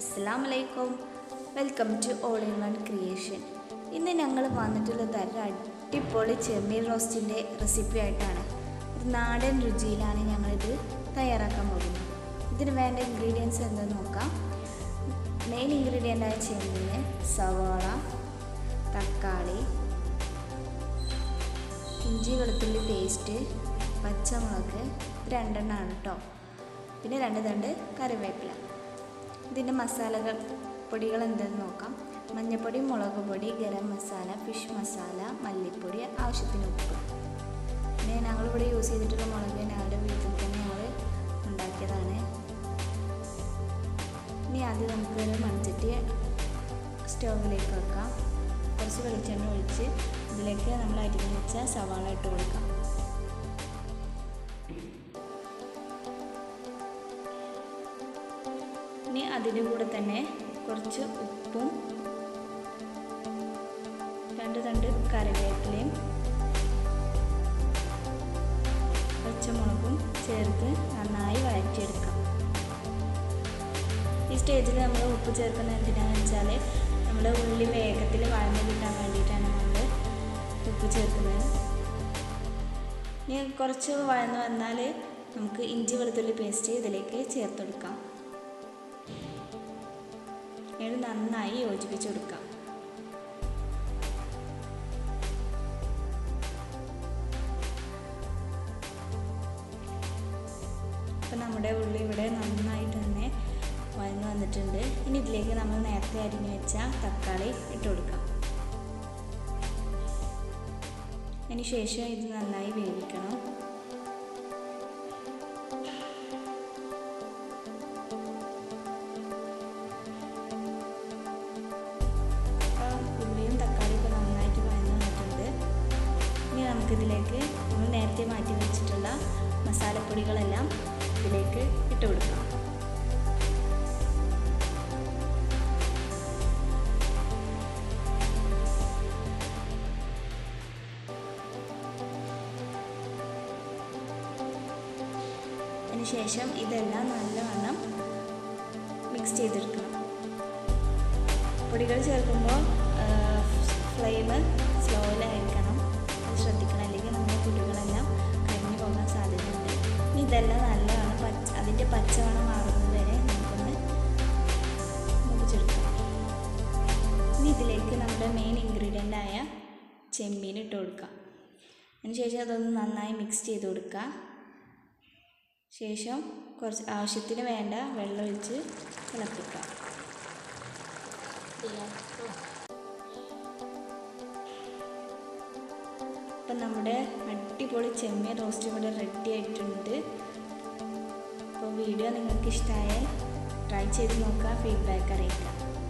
അസ്സാം വലൈക്കും welcome to all in one creation. ഇന്ന് ഞങ്ങൾ വന്നിട്ടുള്ളത് ഒരു അടിപൊളി ചെമ്മീൻ റോസ്റ്റിന്റെ റെസിപ്പി ആയിട്ടാണ്. ഒരു നാടൻ രുചിയിലാണ് ഞങ്ങളിത് തയ്യാറാക്കാൻ പോകുന്നത്. ഇതിന് വേണ്ട ഇൻഗ്രീഡിയൻസ് എന്തെന്ന് നോക്കാം. മെയിൻ ഇൻഗ്രീഡിയന്റായ ചെമ്മീൻ സവാള തക്കാളി ഇഞ്ചി വെളുത്തുള്ളി പേസ്റ്റ് പച്ചമുളക് രണ്ടെണ്ണമാണ് കേട്ടോ പിന്നെ രണ്ട് തണ്ട് കറിവേപ്പില. ഇതിന്റെ മസാലകൾ പൊടികൾ എന്തെന്ന് നോക്കാം. മഞ്ഞൾപ്പൊടി മുളക് പൊടി ഗരം മസാല ഫിഷ് മസാല മല്ലിപ്പൊടി ആവശ്യത്തിന് ഉപ്പ്. പിന്നെ ഞങ്ങളിവിടെ യൂസ് ചെയ്തിട്ടുള്ള മുളക് ഞങ്ങളുടെ വീട്ടിൽ തന്നെ ഞങ്ങൾ ഉണ്ടാക്കിയതാണ്. ഇനി ആദ്യം നമുക്ക് മൺചട്ടി സ്റ്റൗവിലേക്ക് വെക്കാം. കുറച്ച് വെളിച്ചെണ്ണ ഒഴിച്ച് ഇതിലേക്ക് നമ്മൾ അരിഞ്ഞ് വെച്ച സവാള ഇട്ട് കൊടുക്കാം. ഇനി അതിന്റെ കൂടെ തന്നെ കുറച്ച് ഉപ്പും രണ്ട് തണ്ട് കറിവേപ്പിലയും പച്ചമുളകും ചേർത്ത് നന്നായി വഴറ്റിയെടുക്കാം. ഈ സ്റ്റേജിൽ നമ്മൾ ഉപ്പ് ചേർക്കുന്നത് എന്തിനാണെന്ന് വെച്ചാൽ നമ്മൾ ഉള്ളി വേഗത്തിൽ വഴഞ്ഞു കിട്ടാൻ വേണ്ടിയിട്ടാണ് നമ്മൾ ഉപ്പ് ചേർക്കുന്നത്. ഇനി കുറച്ച് വഴന്ന് വന്നാൽ നമുക്ക് ഇഞ്ചി വെളുത്തുള്ളി പേസ്റ്റ് ഇതിലേക്ക് ചേർത്തെടുക്കാം ഇത് നന്നായി യോജിപ്പിച്ച് കൊടുക്കാം. അപ്പം നമ്മുടെ ഉള്ളി ഇവിടെ നന്നായിട്ട് തന്നെ വഴന്ന് വന്നിട്ടുണ്ട്. ഇനി ഇതിലേക്ക് നമ്മൾ നേരത്തെ അരിഞ്ഞു വെച്ച തക്കാളി ഇട്ട് കൊടുക്കാം. അതിന് ശേഷം ഇത് നന്നായി വേവിക്കണം. ഇനി നമുക്കിതിലേക്ക് നമ്മൾ നേരത്തെ മാറ്റി വെച്ചിട്ടുള്ള മസാലപ്പൊടികളെല്ലാം ഇതിലേക്ക് ഇട്ട് കൊടുക്കാം. അതിനുശേഷം ഇതെല്ലാം നല്ലവണ്ണം മിക്സ് ചെയ്തെടുക്കണം. പൊടികൾ ചേർക്കുമ്പോൾ ഫ്ലെയിം സ്ലോയിലായിരിക്കണം ഇതെല്ലാം നല്ലതാണ്. പച്ച അതിന്റെ പച്ചമണം മാറുന്നത് വരെ നമുക്കൊന്ന് മുറിച്ചെടുക്കാം. ഇനി ഇതിലേക്ക് നമ്മുടെ മെയിൻ ഇൻഗ്രീഡിയന്റ് ആയ ചെമ്മീൻ ഇട്ട് കൊടുക്കാം. അതിനുശേഷം അതൊന്ന് നന്നായി മിക്സ് ചെയ്ത് കൊടുക്കുക. ശേഷം കുറച്ച് ആവശ്യത്തിന് വേണ്ട വെള്ളം ഒഴിച്ച് തിളപ്പിക്കാം. അപ്പം നമ്മുടെ അടിപൊളി ചെമ്മീൻ റോസ്റ്റ് ഇവിടെ റെഡി ആയിട്ടുണ്ട്. അപ്പോൾ വീഡിയോ നിങ്ങൾക്ക് ഇഷ്ടമായാൽ ട്രൈ ചെയ്ത് നോക്കുക ഫീഡ്ബാക്ക് അറിയിക്കാം